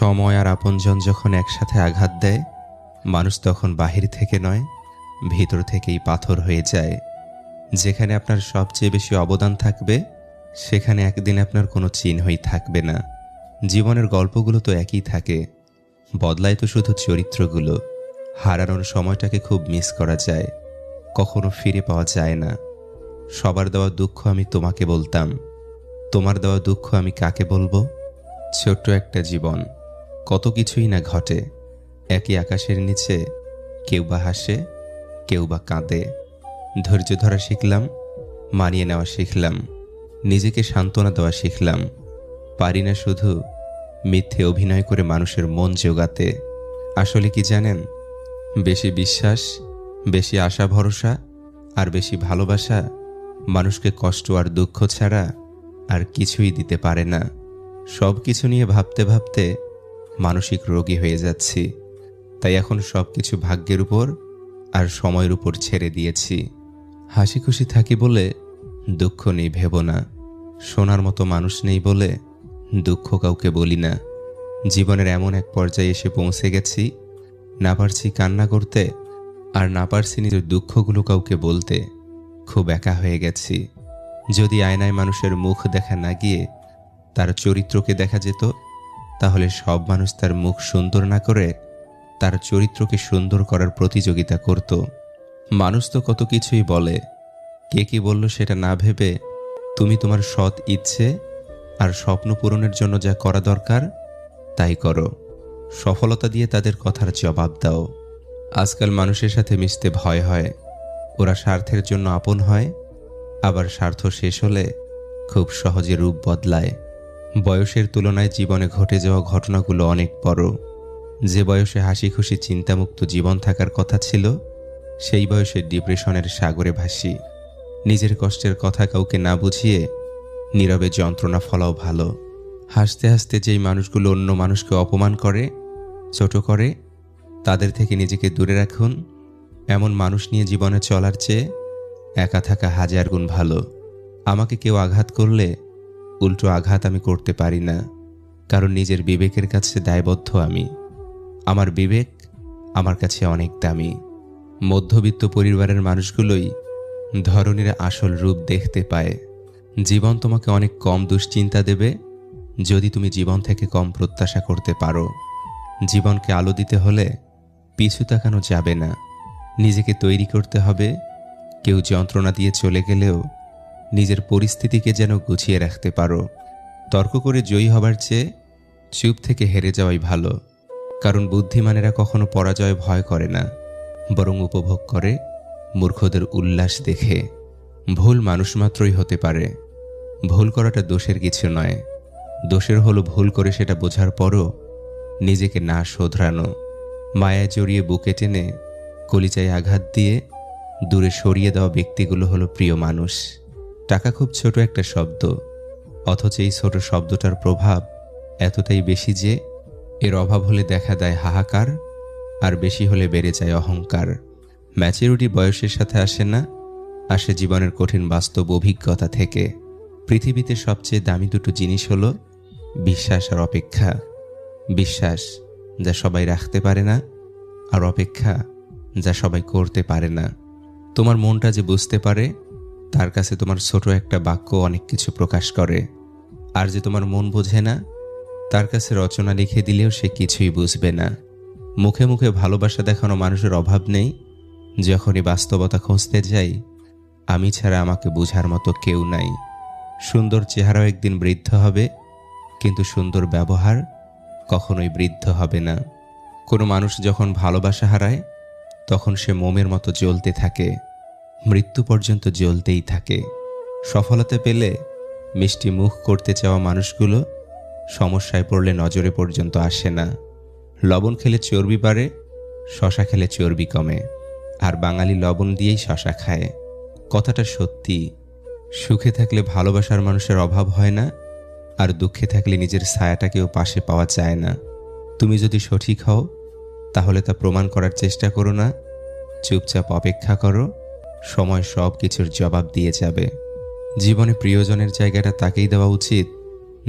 সময় আর আপনজন যখন একসাথে আঘাত দেয়, মানুষ তখন বাহির থেকে নয়, ভিতর থেকেই পাথর হয়ে যায়। যেখানে আপনার সবচেয়ে বেশি অবদান থাকবে, সেখানে একদিন আপনার কোনো চিহ্নই থাকবে না। জীবনের গল্পগুলো তো একই থাকে। বদলায় তো শুধু চরিত্রগুলো। হারানোর সময়টাকে খুব মিস করা যায়। কখনো ফিরে পাওয়া যায় না। সবার দেওয়া দুঃখ আমি তোমাকে বলতাম। তোমার দেওয়া দুঃখ আমি কাকে বলব? ছোট্ট একটা জীবন। কত কিছুই না ঘটে। একই আকাশের নিচে কেউ বা হাসে, কেউ বা কাঁদে। ধৈর্য ধরা শিখলাম, মানিয়ে নেওয়া শিখলাম, নিজেকে সান্ত্বনা দেওয়া শিখলাম। পারি না শুধু মিথ্যে অভিনয় করে মানুষের মন জোগাতে। আসলে কি জানেন, বেশি বিশ্বাস, বেশি আশা ভরসা আর বেশি ভালোবাসা মানুষকে কষ্ট আর দুঃখ ছাড়া আর কিছুই দিতে পারে না। সব কিছু নিয়ে ভাবতে ভাবতে মানসিক রোগী হয়ে যাচ্ছি। তাই এখন সব কিছু ভাগ্যের উপর আর সময়ের উপর ছেড়ে দিয়েছি। হাসি খুশি থাকি বলে দুঃখ নেই ভেব না। শোনার মতো মানুষ নেই বলে দুঃখ কাউকে বলি না। জীবনের এমন এক পর্যায়ে এসে পৌঁছে গেছি, না পারছি কান্না করতে আর না পারছি নিজের দুঃখগুলো কাউকে বলতে। খুব একা হয়ে গেছি। যদি আয়নায় মানুষের মুখ দেখা না গিয়ে তার চরিত্রকে দেখা যেত তাহলে সব মানুষ তার মুখ সুন্দর না করে তার চরিত্রকে সুন্দর করার প্রতিযোগিতা করত। মানুষ তো কত কিছুই বলে। কে কি বলল সেটা না ভেবে তুমি তোমার সৎ ইচ্ছে আর স্বপ্ন পূরণের জন্য যা করা দরকার, তাই করো। সফলতা দিয়ে তাদের কথার জবাব দাও। আজকাল মানুষের সাথে মিশতে ভয় হয়। ওরা স্বার্থের জন্য আপন হয়। আবার স্বার্থ শেষ হলে খুব সহজে রূপ বদলায়। বয়সের তুলনায় জীবনে ঘটে যাওয়া ঘটনাগুলো অনেক বড়। যে বয়সে হাসি খুশি চিন্তামুক্ত জীবন থাকার কথা ছিল, সেই বয়সে ডিপ্রেশনের সাগরে ভাসি। নিজের কষ্টের কথা কাউকে না বুঝিয়ে নীরবে যন্ত্রণা ফলাও ভালো। হাসতে হাসতে যেই মানুষগুলো অন্য মানুষকে অপমান করে, ছোট করে, তাদের থেকে নিজেকে দূরে রাখুন। এমন মানুষ নিয়ে জীবনে চলার চেয়ে একা থাকা হাজার গুণ ভালো। আমাকে কেউ আঘাত করলে উল্টো আঘাত আমি করতে পারি না, কারণ নিজের বিবেকের কাছে দায়বদ্ধ আমি। আমার বিবেক আমার কাছে অনেক দামি। মধ্যবিত্ত পরিবারের মানুষগুলোই ধরনের আসল রূপ দেখতে পায়। জীবন তোমাকে অনেক কম দুশ্চিন্তা দেবে যদি তুমি জীবন থেকে কম প্রত্যাশা করতে পারো। জীবনকে আলো দিতে হলে পিছু তাকানো যাবে না। নিজেকে তৈরি করতে হবে। কেউ যন্ত্রণা দিয়ে চলে গেলেও নিজের পরিস্থিতিকে যেন গুছিয়ে রাখতে পারো। তর্ক করে জয়ী হবার চেয়ে চুপ থেকে হেরে যাওয়াই ভালো, কারণ বুদ্ধিমানেরা কখনো পরাজয় ভয় করে না, বরং উপভোগ করে মূর্খদের উল্লাস দেখে। ভুল মানুষ মাত্রই হতে পারে। ভুল করাটা দোষের কিছু নয়। দোষের হলো ভুল করে সেটা বোঝার পরও নিজেকে না শোধরানো। মায়া জড়িয়ে বুকে টেনে কলিচায় আঘাত দিয়ে দূরে সরিয়ে দেওয়া ব্যক্তিগুলো হলো প্রিয় মানুষ। টাকা খুব ছোট একটা শব্দ, অথচ এই ছোট শব্দটার প্রভাব এতটাই বেশি যে এর অভাব হলে দেখা দেয় হাহাকার আর বেশি হলে বেড়ে যায় অহংকার। ম্যাচুরিটি বয়সের সাথে আসে না, আসে জীবনের কঠিন বাস্তব অভিজ্ঞতা থেকে। পৃথিবীতে সবচেয়ে দামি দুটো জিনিস হলো বিশ্বাস আর অপেক্ষা। বিশ্বাস যা সবাই রাখতে পারে না আর অপেক্ষা যা সবাই করতে পারে না। তোমার মনটা যে বুঝতে পারে তার কাছে তোমার ছোট একটা বাক্য অনেক কিছু প্রকাশ করে। আর যে তোমার মন বোঝে না, তার কাছে রচনা লিখে দিলেও সে কিছুই বুঝবে না। মুখে মুখে ভালোবাসা দেখানো মানুষের অভাব নেই। যখনই বাস্তবতা খুঁজতে যাই, আমি ছাড়া আমাকে বোঝার মতো কেউ নাই। সুন্দর চেহারাও একদিন বৃদ্ধ হবে, কিন্তু সুন্দর ব্যবহার কখনোই বৃদ্ধ হবে না। কোনো মানুষ যখন ভালোবাসা হারায়, তখন সে মোমের মতো জ্বলতে থাকে। মৃত্যু পর্যন্ত জ্বলতেই থাকে। সফলতা পেলে মিষ্টি মুখ করতে চাওয়া মানুষগুলো সমস্যায় পড়লে নজরে পর্যন্ত আসে না। লবণ খেলে চর্বি বাড়ে, শশা খেলে চর্বি কমে, আর বাঙালি লবণ দিয়েই শশা খায়। কথাটা সত্যি, সুখে থাকলে ভালোবাসার মানুষের অভাব হয় না, আর দুঃখে থাকলে নিজের ছায়াটাকেও পাশে পাওয়া যায় না। তুমি যদি সঠিক হও, তাহলে তা প্রমাণ করার চেষ্টা করো না, চুপচাপ অপেক্ষা করো সময় সব কিছুর জবাব দিয়ে যাবে। জীবনে প্রিয়জনের জায়গাটা তাকেই দেওয়া উচিত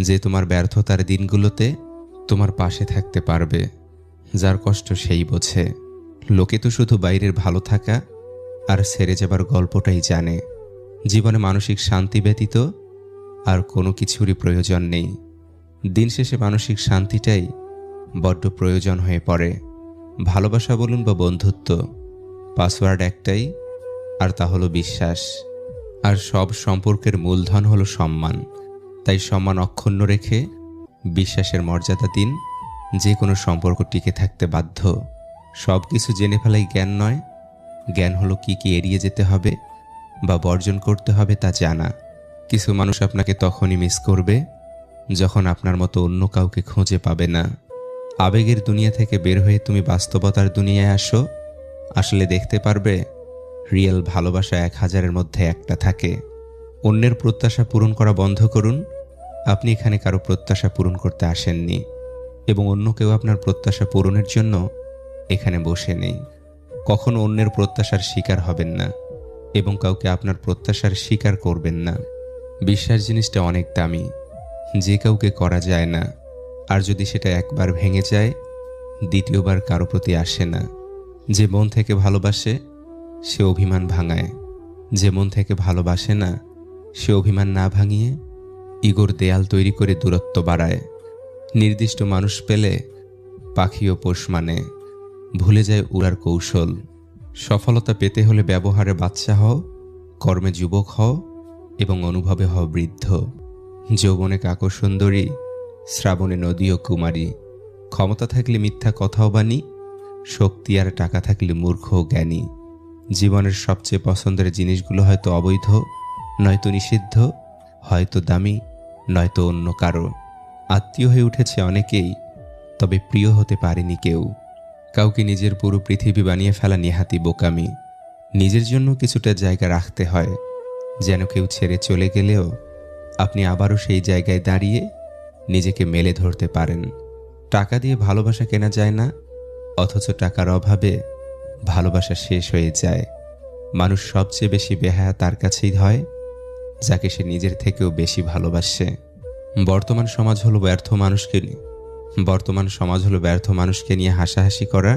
যে তোমার ব্যর্থতার দিনগুলোতে তোমার পাশে থাকতে পারবে। যার কষ্ট সেই বোঝে। লোকে তো শুধু বাইরের ভালো থাকা আর সেরে যাবার গল্পটাই জানে। জীবনে মানসিক শান্তি ব্যতীত আর কোনো কিছুরই প্রয়োজন নেই। দিন শেষে মানসিক শান্তিটাই বড্ড প্রয়োজন হয়ে পড়ে। ভালোবাসা বলুন বা বন্ধুত্ব, পাসওয়ার্ড একটাই আর তা হলো বিশ্বাস। আর সব সম্পর্কের মূলধন হলো সম্মান। তাই সম্মান অক্ষুণ্ণ রেখে বিশ্বাসের মর্যাদা দিন। যে কোনো সম্পর্ক টিকে থাকতে বাধ্য। সব কিছু জেনে ফেলাই জ্ঞান নয়। জ্ঞান হলো কি কি এড়িয়ে যেতে হবে বা বর্জন করতে হবে তা জানা। কিছু মানুষ আপনাকে তখনই মিস করবে যখন আপনার মতো অন্য কাউকে খুঁজে পাবে না। আবেগের দুনিয়া থেকে বের হয়ে তুমি বাস্তবতার দুনিয়ায় আসো। আসলে দেখতে পারবে রিয়েল ভালোবাসা এক হাজারের মধ্যে একটা থাকে। অন্যের প্রত্যাশা পূরণ করা বন্ধ করুন। আপনি এখানে কারও প্রত্যাশা পূরণ করতে আসেননি এবং অন্য কেউ আপনার প্রত্যাশা পূরণের জন্য এখানে বসে নেই। কখনো অন্যের প্রত্যাশার শিকার হবেন না এবং কাউকে আপনার প্রত্যাশার শিকার করবেন না। বিশ্বাস জিনিসটা অনেক দামি। যে কাউকে করা যায় না। আর যদি সেটা একবার ভেঙে যায়, দ্বিতীয়বার কারও প্রতি আসে না। যে মন থেকে ভালোবাসে সে অভিমান ভাঙায়। যে মন থেকে ভালোবাসে না, সে অভিমান না ভাঙিয়ে ইগোর দেয়াল তৈরি করে দূরত্ব বাড়ায়। নির্দিষ্ট মানুষ পেলে পাখিও পোষ মানে। ভুলে যায় উড়ার কৌশল। সফলতা পেতে হলে ব্যবহারে বাচ্চা হও, কর্মে যুবক হও এবং অনুভবে হও বৃদ্ধ। যৌবনে কাকর সুন্দরী, শ্রাবণে নদী ও কুমারী। ক্ষমতা থাকলে মিথ্যা কথাও বাণী, শক্তি আর টাকা থাকলে মূর্খ জ্ঞানী। জীবনের সবচেয়ে পছন্দের জিনিসগুলো হয়তো অবৈধ, নয়তো নিষিদ্ধ, হয়তো দামি, নয়তো অন্য কারও। আত্মীয় হয়ে উঠেছে অনেকেই, তবে প্রিয় হতে পারেনি কেউ। কাউকে নিজের পুরো পৃথিবী বানিয়ে ফেলা নিহাতি বোকামি। নিজের জন্য কিছুটা জায়গা রাখতে হয়, যেন কেউ ছেড়ে চলে গেলেও আপনি আবারও সেই জায়গায় দাঁড়িয়ে নিজেকে মেলে ধরতে পারেন। টাকা দিয়ে ভালোবাসা কেনা যায় না, অথচ টাকার অভাবে ভালোবাসা শেষ হয়ে যায়। মানুষ সবচেয়ে বেশি বেহায়া তার কাছেই হয়, যাকে সে নিজের থেকেও বেশি ভালোবাসে। বর্তমান সমাজ হলো ব্যর্থ মানুষকে বর্তমান সমাজ হলো ব্যর্থ মানুষকে নিয়ে হাসাহাসি করা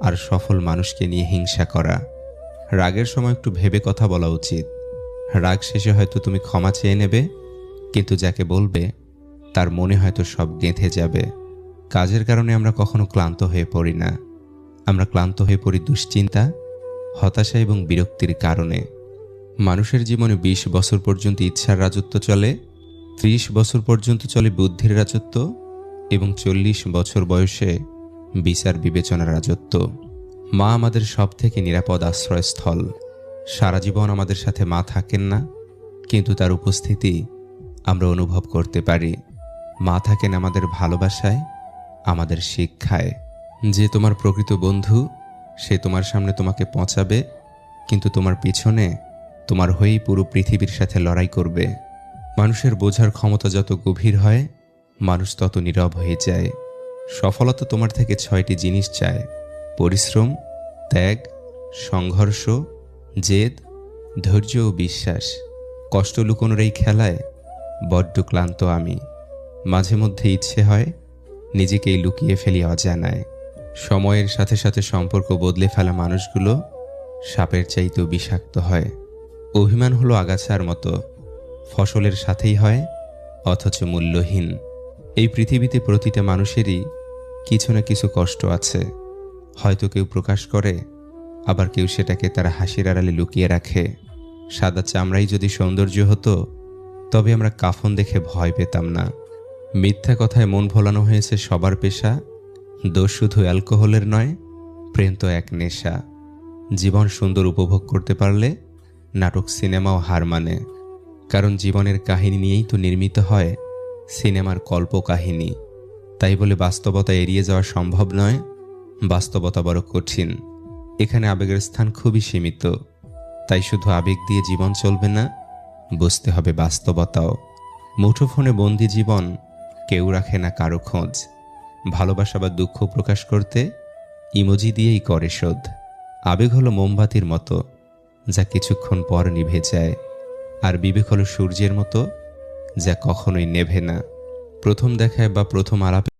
আর সফল মানুষকে নিয়ে হিংসা করা। রাগের সময় একটু ভেবে কথা বলা উচিত। রাগ শেষে হয়তো তুমি ক্ষমা চেয়ে নেবে, কিন্তু যাকে বলবে, তার মনে হয়তো সব গেঁথে যাবে। কাজের কারণে আমরা কখনো ক্লান্ত হয়ে পড়ি না। আমরা ক্লান্ত হয়ে পড়ি দুশ্চিন্তা, হতাশা এবং বিরক্তির কারণে। মানুষের জীবনে ২০ বছর পর্যন্ত ইচ্ছার রাজত্ব চলে, ত্রিশ বছর পর্যন্ত চলে বুদ্ধির রাজত্ব এবং চল্লিশ বছর বয়সে বিচার বিবেচনার রাজত্ব। মা আমাদের সব থেকে নিরাপদ আশ্রয়স্থল। সারা জীবন আমাদের সাথে মা থাকেন না, কিন্তু তার উপস্থিতি আমরা অনুভব করতে পারি। মা থাকেন আমাদের ভালোবাসায়, আমাদের শিক্ষায়। যে তোমার প্রকৃত বন্ধু, সে তোমার সামনে তোমাকে পৌঁছাবে কিন্তু তোমার পিছনে তোমার হয়েই পুরো পৃথিবীর সাথে লড়াই করবে। মানুষের বোঝার ক্ষমতা যত গভীর হয়, মানুষ তত নীরব হয়ে যায়। সফলতা তোমার থেকে ছয়টি জিনিস চায়। পরিশ্রম, ত্যাগ, সংঘর্ষ, জেদ, ধৈর্য ও বিশ্বাস। কষ্ট লুকোনোর এই খেলায় বড্ড ক্লান্ত আমি। মাঝে মধ্যে ইচ্ছে হয় নিজেকেই লুকিয়ে ফেলি অজানায়। সময়ের সাথে সাথে সম্পর্ক বদলে ফেলা মানুষগুলো সাপের চাইতেও বিষাক্ত হয়। অভিমান হলো আগাছার মতো। ফসলের সাথেই হয়, অথচ মূল্যহীন। এই পৃথিবীতে প্রতিটা মানুষেরই কিছু না কিছু কষ্ট আছে। হয়তো কেউ প্রকাশ করে, আবার কেউ সেটাকে তার হাসির আড়ালে লুকিয়ে রাখে। সাদা চামড়াই যদি সৌন্দর্য হতো, তবে আমরা কাফন দেখে ভয় পেতাম না। মিথ্যা কথায় মন ভোলানো হয়েছে সবার পেশা দোষ শুধু অ্যালকোহলের নয়, প্রেম তো এক নেশা। জীবন সুন্দর উপভোগ করতে পারলে নাটক সিনেমাও হার মানে। কারণ জীবনের কাহিনী নিয়েই তো নির্মিত হয় সিনেমার কল্প কাহিনী তাই বলে বাস্তবতা এড়িয়ে যাওয়া সম্ভব নয়, বাস্তবতা বড় কঠিন। এখানে আবেগের স্থান খুবই সীমিত। তাই শুধু আবেগ দিয়ে জীবন চলবে না, বুঝতে হবে বাস্তবতাও। মুঠোফোনে বন্দি জীবন কেউ রাখে না কারও খোঁজ। ভালোবাসা বা দুঃখ প্রকাশ করতে ইমোজি দিয়েই করে শোধ। আবেগ হলো মোমবাতির মতো, যা কিছুক্ষণ পর নিভে যায়, আর বিবেক হলো সূর্যের মতো, যা কখনোই নেভে না। প্রথম দেখায় বা প্রথম আলাপে